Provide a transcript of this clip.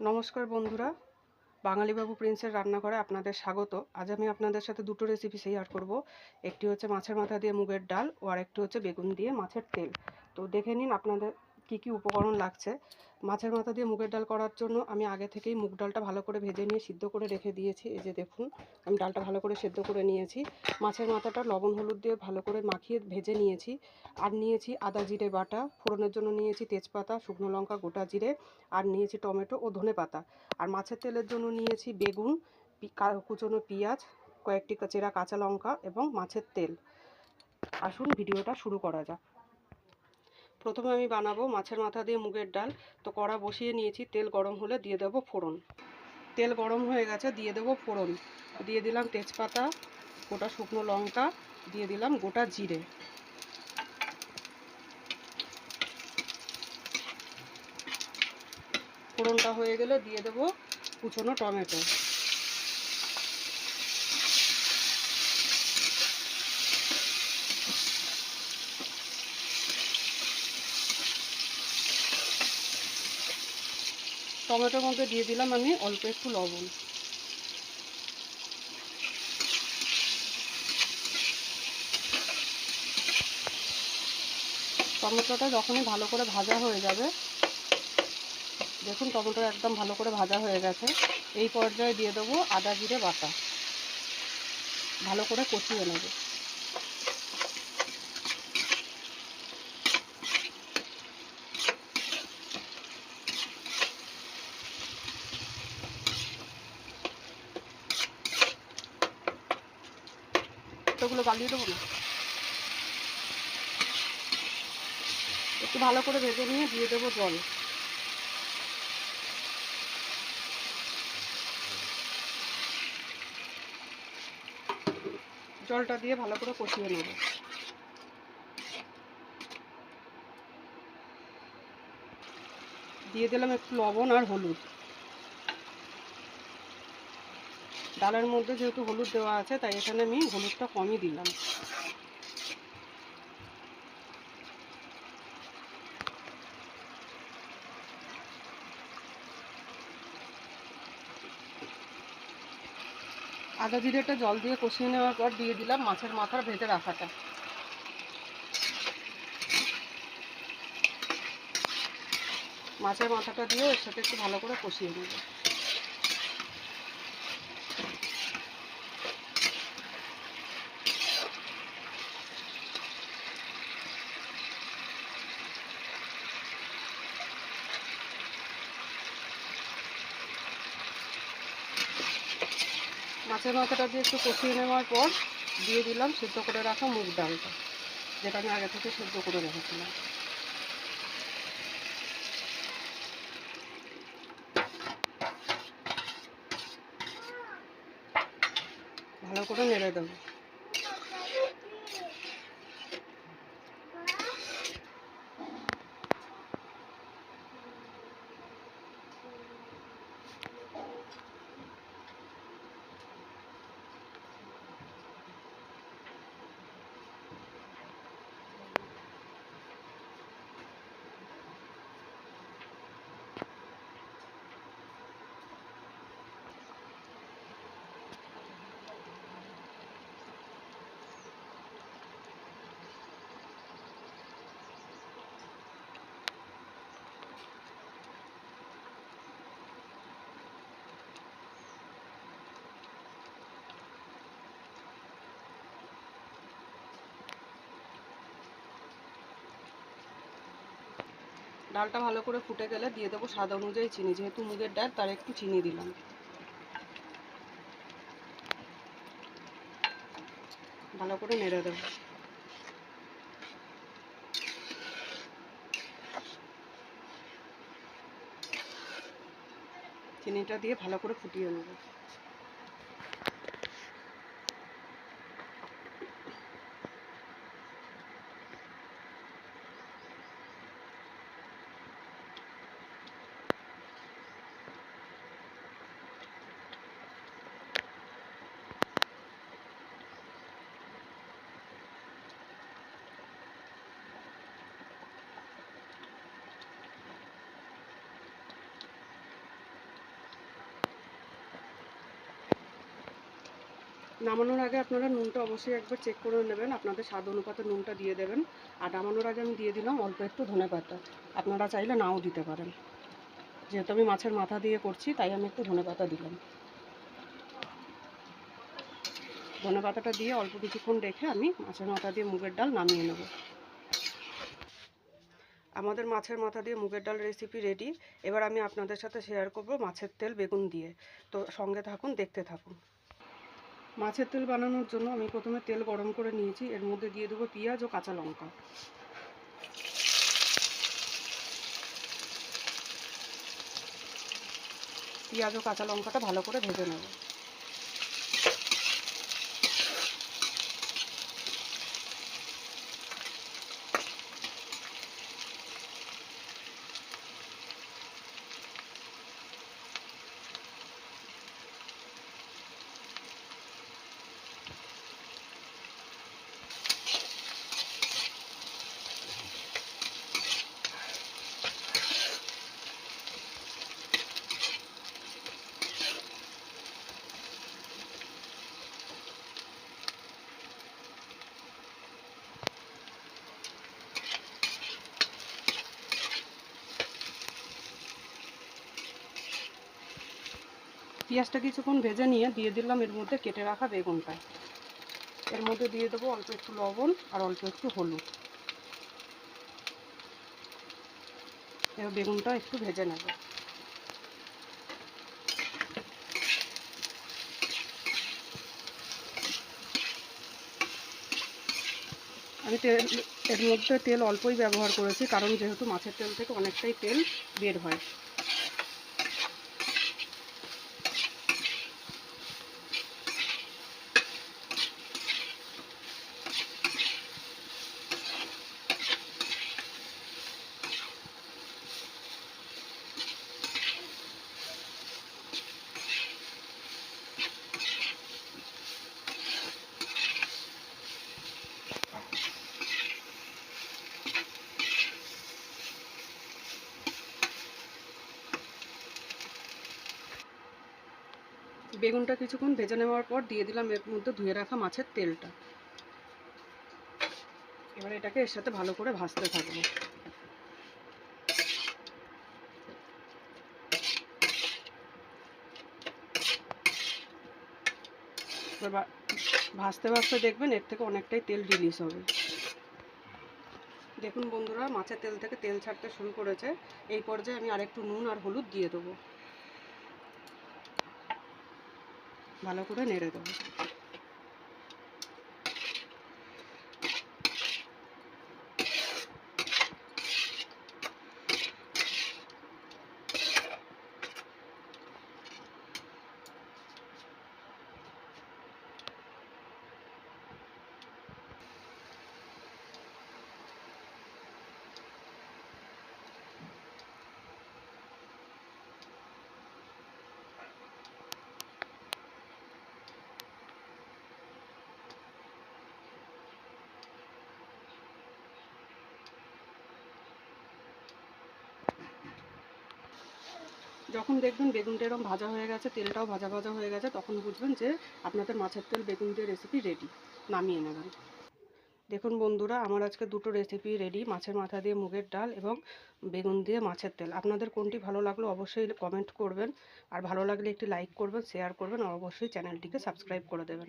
নমস্কার বন্ধুরা। বাঙালিবাবু প্রিন্সের রান্নাঘরে আপনাদের স্বাগত। আজ আমি আপনাদের সাথে দুটো রেসিপি শেয়ার করব। একটি হচ্ছে মাছের মাথা দিয়ে মুগের ডাল ও আরেকটি হচ্ছে বেগুন দিয়ে মাছের তেল। তো দেখে নিন আপনাদের কি কি উপকরণ লাগছে। মাছের মাথা দিয়ে মুগের ডাল করার জন্য আমি আগে থেকেই মুগ ডালটা ভালো করে ভেজে নিয়ে সিদ্ধ করে রেখে দিয়েছি। এই যে দেখুন, আমি ডালটা ভালো করে সেদ্ধ করে নিয়েছি। মাছের মাথাটা লবণ হলুদ দিয়ে ভালো করে মাখিয়ে ভেজে নিয়েছি। আর নিয়েছি আদা জিরে বাটা, ফোড়নের জন্য নিয়েছি তেজপাতা, শুকনো লঙ্কা, গোটা জিরে, আর নিয়েছি টমেটো ও ধনে পাতা। আর মাছের তেলের জন্য নিয়েছি বেগুন কুচনো পেঁয়াজ, কয়েকটি চেরা কাঁচা লঙ্কা এবং মাছের তেল। আসুন ভিডিওটা শুরু করা যাক। প্রথমে আমি বানাবো মাছের মাথা দিয়ে মুগের ডাল। তো কড়া বসিয়ে নিয়েছি, তেল গরম হলে দিয়ে দেবো ফোড়ন। তেল গরম হয়ে গেছে, দিয়ে দেবো ফোড়ন। দিয়ে দিলাম তেজপাতা, গোটা শুকনো লঙ্কা, দিয়ে দিলাম গোটা জিরে। ফোড়নটা হয়ে গেলে দিয়ে দেবো কুচনো টমেটো। টমেটোর মধ্যে দিয়ে দিলাম আমি অল্প একটু লবণ। টমেটোটা যখনই ভালো করে ভাজা হয়ে যাবে, দেখুন টমেটো একদম ভালো করে ভাজা হয়ে গেছে। এই পর্যায়ে দিয়ে দেবো আদা জিরে বাটা। ভালো করে কষিয়ে নেব। এগুলো গালিয়ে দেবো না। একটু ভালো করে ভেজে নিয়ে দিয়ে দেবো জল। জলটা দিয়ে ভালো করে কষিয়ে নেব। দিয়ে দিলাম একটু লবণ আর হলুদ। ডালের মধ্যে যেহেতু হলুদ দেওয়া আছে, তাই এখানে আমি হলুদটা কমই দিলাম। আদা জিরেটা জল দিয়ে কষিয়ে নেওয়ার পর দিয়ে দিলাম মাছের মাথার ভেজে রাখাটা। মাছের মাথাটা দিয়ে এর সাথে একটু ভালো করে কষিয়ে নেব। মাছের মাথাটা দিয়ে একটু কষিয়ে নেওয়ার পর দিয়ে দিলাম সেদ্ধ করে রাখা মুগ ডালটা, যেটা আমি আগে থেকে সেদ্ধ করে রেখেছিলাম। ভালো করে ডালটা ভালো করে ফুটে গেলে দিয়ে দেবো স্বাদ অনুযায়ী চিনি। যেহেতু মুগের ডাল, তার একটু চিনি দিলাম। ভালো করে নেড়ে দেবো। চিনিটা দিয়ে ভালো করে ফুটিয়ে নেব। নামানোর আগে আপনারা নুনটা অবশ্যই একবার চেক করে নেবেন। আপনাদের স্বাদ অনুপাতে নুনটা দিয়ে দেবেন। আর নামানোর আগে আমি দিয়ে দিলাম অল্প একটু ধনে পাতা। আপনারা চাইলে নাও দিতে পারেন। যেহেতু আমি মাছের মাথা দিয়ে করছি, তাই আমি একটু ধনে পাতা দিলাম। ধনে পাতাটা দিয়ে অল্প কিছুক্ষণ রেখে আমি মাছের মাথা দিয়ে মুগের ডাল নামিয়ে নেব। আমাদের মাছের মাথা দিয়ে মুগের ডাল রেসিপি রেডি এবার আমি আপনাদের সাথে শেয়ার করব মাছের তেল বেগুন দিয়ে। তো সঙ্গে থাকুন, দেখতে থাকুন। মাছের তেল বানানোর জন্য আমি প্রথমে তেল গরম করে নিয়েছি। এর মধ্যে দিয়ে দেবো পেঁয়াজ ও কাঁচা লঙ্কা। পেঁয়াজ ও কাঁচা লঙ্কাটা ভালো করে ভেজে নেব। পেঁয়াজটা কিছুক্ষণ ভেজে নিয়ে দিয়ে দিলাম এর মধ্যে কেটে রাখা বেগুনটা। এর মধ্যে দিয়ে দেবো অল্প একটু লবণ আর অল্প একটু হলুদ। এবার বেগুনটা একটু ভেজে নেব। আমি তেল, এর মধ্যে তেল অল্পই ব্যবহার করেছি, কারণ যেহেতু মাছের তেল থেকে অনেকটাই তেল বের হয়। বেগুনটা কিছুক্ষণ ভেজে নেওয়ার পর দিয়ে দিলাম এর মধ্যে ধুয়ে রাখা মাছের তেলটা। এবার এটাকে এর সাথে ভালো করে ভাজতে থাকব। ভাজতে ভাজতে দেখবেন এর থেকে অনেকটাই তেল রিলিজ হবে। দেখুন বন্ধুরা, মাছের তেল থেকে তেল ছাড়তে শুরু করেছে। এই পর্যায়ে আমি আরেকটু নুন আর হলুদ দিয়ে দেবো। ভালো করে নেড়ে দেবো। যখন দেখবেন বেগুনটা এরকম ভাজা হয়ে গেছে, তেলটাও ভাজা ভাজা হয়ে গেছে, তখন বুঝবেন যে আপনাদের মাছের তেল, বেগুন দিয়ে রেসিপি রেডি নামিয়ে নেবেন। দেখুন বন্ধুরা, আমার আজকে দুটো রেসিপি রেডি মাছের মাথা দিয়ে মুগের ডাল এবং বেগুন দিয়ে মাছের তেল। আপনাদের কোনটি ভালো লাগল অবশ্যই কমেন্ট করবেন। আর ভালো লাগলে একটি লাইক করবেন শেয়ার করবেন, আর অবশ্যই চ্যানেলটিকে সাবস্ক্রাইব করে দেবেন।